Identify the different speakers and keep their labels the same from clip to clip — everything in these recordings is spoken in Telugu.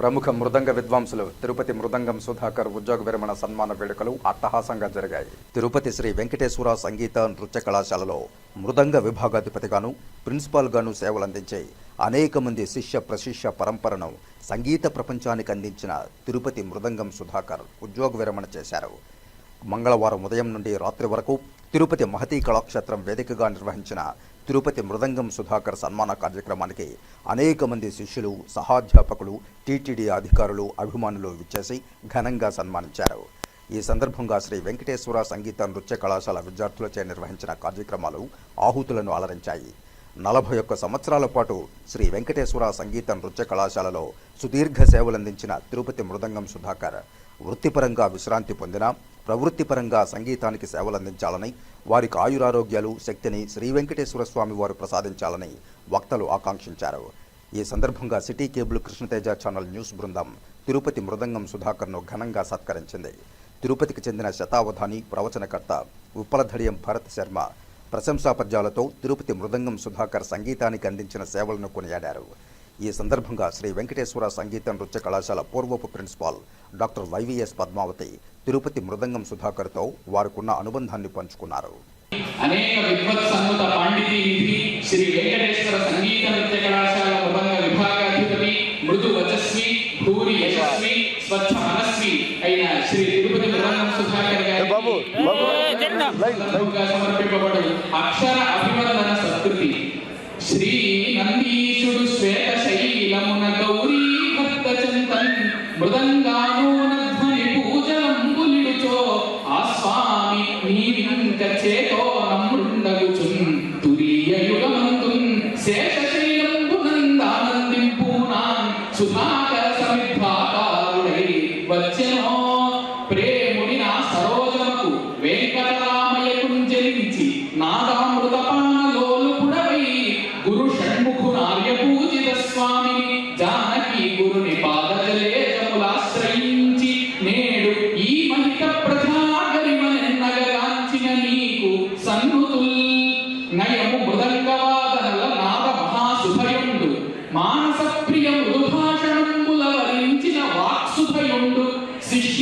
Speaker 1: ప్రముఖ మృదంగ విద్వాంసులు తిరుపతి మృదంగం సుధాకర్ ఉద్యోగ విరమణ సన్మాన వేడుకలు అట్టహాసంగా జరిగాయి. తిరుపతి శ్రీ వెంకటేశ్వర సంగీత నృత్య కళాశాలలో మృదంగ విభాగాధిపతిగాను ప్రిన్సిపాల్గాను సేవలందించే అనేక మంది శిష్య ప్రశిష్య పరంపరను సంగీత ప్రపంచానికి అందించిన తిరుపతి మృదంగం సుధాకర్ ఉద్యోగ విరమణ చేశారు. మంగళవారం ఉదయం నుండి రాత్రి వరకు తిరుపతి మహతీ కళాక్షేత్రం వేదికగా నిర్వహించిన తిరుపతి మృదంగం సుధాకర్ సన్మాన కార్యక్రమానికి అనేక మంది శిష్యులు సహాధ్యాపకులు టీటీడీ అధికారులు అభిమానులు విచ్చేసి ఘనంగా సన్మానించారు. ఈ సందర్భంగా శ్రీ వెంకటేశ్వర సంగీత నృత్య కళాశాల విద్యార్థులచే నిర్వహించిన కార్యక్రమాలు ఆహుతులను అలరించాయి. నలభై ఒక్క సంవత్సరాల పాటు శ్రీ వెంకటేశ్వర సంగీత నృత్య కళాశాలలో సుదీర్ఘ సేవలందించిన తిరుపతి మృదంగం సుధాకర్ వృత్తిపరంగా విశ్రాంతి పొందిన ప్రవృత్తిపరంగా సంగీతానికి సేవలందించాలని వారికి ఆయురారోగ్యాలు శక్తిని శ్రీ వెంకటేశ్వర స్వామి వారు ప్రసాదించాలని వక్తలు ఆకాంక్షించారు. ఈ సందర్భంగా city cable Krishnateja channel news బృందం తిరుపతి మృదంగం సుధాకర్ను ఘనంగా సత్కరించింది. తిరుపతికి చెందిన శతావధాని ప్రవచనకర్త ఉప్పలధడియం భరత్ శర్మ ప్రశంసాపద్యాలతో తిరుపతి మృదంగం సుధాకర్ సంగీతానికి అందించిన సేవలను కొనియాడారు. ఈ సందర్భంగా శ్రీ వెంకటేశ్వర సంగీత నృత్య కళాశాల పూర్వపు principal doctor YVS Padmavathi Tirupati మృదంగం సుధాకర్తో వారికున్న అనుబంధాన్ని పంచుకున్నారు.
Speaker 2: అనేక విద్వత్ సన్నుత పాండితీ నిధి శ్రీ వెంకటేశ్వర సంగీత నృత్య కళాశాల మృదంగ విభాగాధిపతి మృదు వచస్వి భూరి యశస్వి స్వచ్ఛ మనస్వి అయిన శ్రీ తిరుపతి మృదంగం సుధాకర్ గారికి
Speaker 3: బాబు, బాబు,
Speaker 2: సందర్భంగా సమర్పింపబడు అక్షర అభివందన సత్కృతి. శ్రీ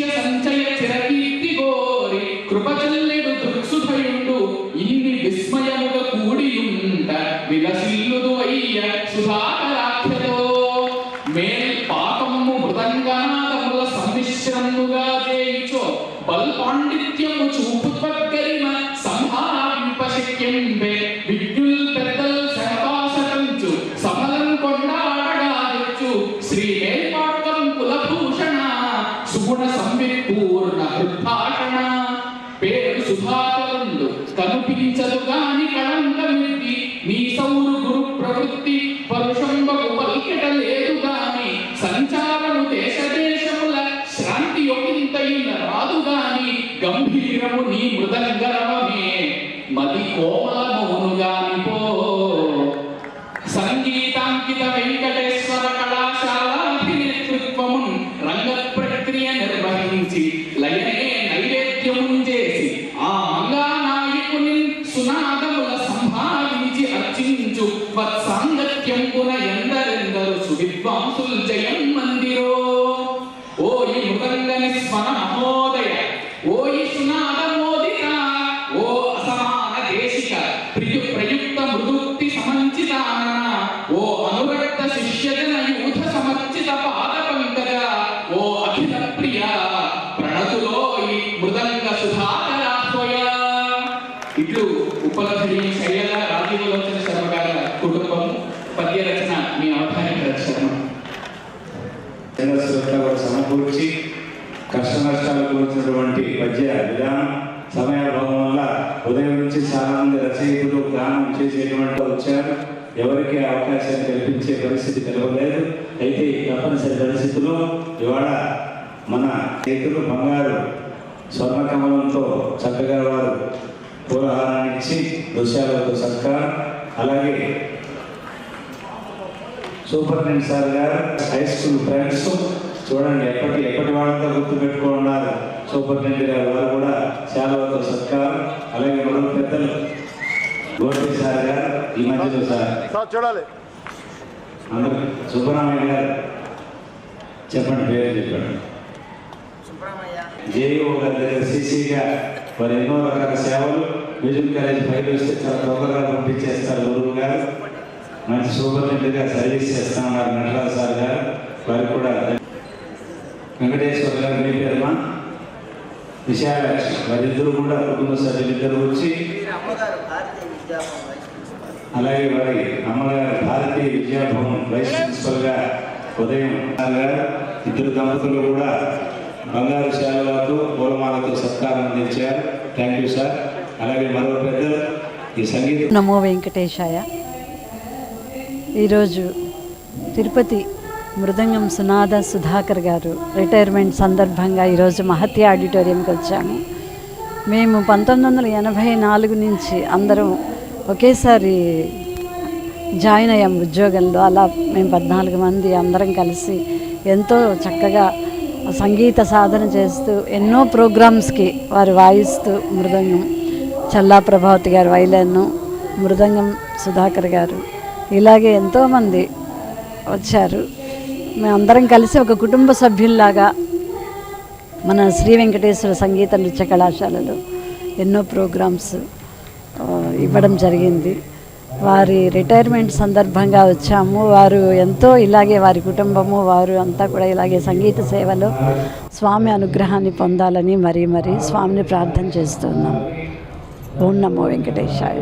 Speaker 2: శిష్య సంచయ చిరకీర్తి గోరి కృపచల్లెడు దృక్సుభయుండు ఇన్ని విస్మయముగా కూడియుంట విలసిల్లుదు అయ్య సుధాకరాఖ్యతో మేల్ పాకము మృదంగనాదముల సమ్మిశ్రముగా చేయుచో బల్ పాండిత్యము చూపు త్వగ్గరిమ సంహారింప శక్యంబే. కనిపించదు గాని కళంకమిది. మీ సౌరు గురు ప్రవృత్తి పరుషంబకు పలికెట లేదు గాని సంచారము దేశ దేశముల శాంతి యొకింతైన రాదు గాని గంభీరము నీ మృదంగరవమే. మది కోమలమును గాని పో. సంగీతాంకిత వెంకటేశ్వర కళాశాల కళాశాలాధినేతృత్వము రంగ ప్రక్రియ నిర్వహించి లయ స్మర మహోదయ ఓ ఈ ఓ అసమాన దేశిక ప్రియ ప్రయుక్త మృదుక్తి సమంచితానన ఓ అనురక్త శిష్యజన యూథ సమర్చిత పాద పంకజ ఓ అఖిల ప్రియ ప్రణతులోయి మృదంగ సుధాకరాహ్వయ. ఇట్లు ఉపలబ్ధి శైల రాజీవలోచన
Speaker 4: నుంచి చాలా మంది రచయితలు గానం చేసేటువంటి వచ్చారు. ఎవరికి అవకాశం కల్పించే పరిస్థితి కలగలేదు అయితే ఈ తప్పనిసరి పరిస్థితుల్లో ఇవాళ మన చేతులు బంగారు స్వర్ణకమలంతో చక్కగా వారు పూలహారాన్ని ఇచ్చి దృశ్యాలతో సత్కారం. అలాగే సూపరింటెండెంట్ సార్ గారు హై స్కూల్ ఫ్రెండ్స్ చూడండి ఎప్పటి ఎప్పటి వాళ్ళతో గుర్తు పెట్టుకున్నారు సూపరింటెండెంట్ గారు వారు కూడా సేవలతో సత్కారం. అలాగే మరో పెద్దలు గోపి సార్ గారు ఈ మధ్యలో సార్
Speaker 3: చూడాలి.
Speaker 4: అందరూ సుబ్బరామయ్య గారు చెప్పండి పేరు చెప్పండి. జేఈఓ గారి దగ్గర సీసీగా వారు ఎన్నో రకాల సేవలు మ్యూజిక్ కాలేజ్ ఫైల్ వస్తే చాలా తొందరగా పంపించేస్తారు గురువు గారు. మంచి సూపరింటెండెంట్గా సర్వీస్ చేస్తా ఉన్నారు నటరాజ్ సార్ గారు. వారికి కూడా వెంకటేశ్వర గారు మీ పేరుమా విశాలక్ష్మి వారిద్దరు కూడా కుటుంబ సభ్యులిద్దరు వచ్చి
Speaker 3: భారతీయ
Speaker 4: అలాగే వారి అమ్మగారు భారతీయ విద్యాభవన్ వైస్ ప్రిన్సిపల్గా ఉదయం ఇద్దరు దంపతులు కూడా బంగారు శాలువాతో పూలమాలతో సత్కారం అందించారు. థ్యాంక్ యూ సార్ అలాగే మరో పెద్దలు ఈ సంగీతం
Speaker 5: నమో వెంకటేశాయ. ఈరోజు తిరుపతి మృదంగం సునాద సుధాకర్ గారు రిటైర్మెంట్ సందర్భంగా ఈరోజు మహత్య ఆడిటోరియంకి వచ్చాము. మేము పంతొమ్మిది వందల ఎనభై నాలుగు నుంచి అందరం ఒకేసారి జాయిన్ అయ్యాము ఉద్యోగంలో. అలా మేము పద్నాలుగు మంది అందరం కలిసి ఎంతో చక్కగా సంగీత సాధన చేస్తూ ఎన్నో ప్రోగ్రామ్స్కి వారు వాయిస్తూ మృదంగం చల్లా ప్రభావతి గారు వైలెన్ మృదంగం సుధాకర్ గారు ఇలాగే ఎంతోమంది వచ్చారు. మేమందరం కలిసి ఒక కుటుంబ సభ్యుల్లాగా మన శ్రీ వెంకటేశ్వర సంగీత నృత్య కళాశాలలో ఎన్నో ప్రోగ్రామ్స్ ఇవ్వడం జరిగింది. వారి రిటైర్మెంట్ సందర్భంగా వచ్చాము. వారు ఎంతో ఇలాగే వారి కుటుంబము వారు అంతా కూడా ఇలాగే సంగీత సేవలో స్వామి అనుగ్రహాన్ని పొందాలని మరీ మరీ స్వామిని ప్రార్థన చేస్తున్నాం ఓం నమో వెంకటేశాయ.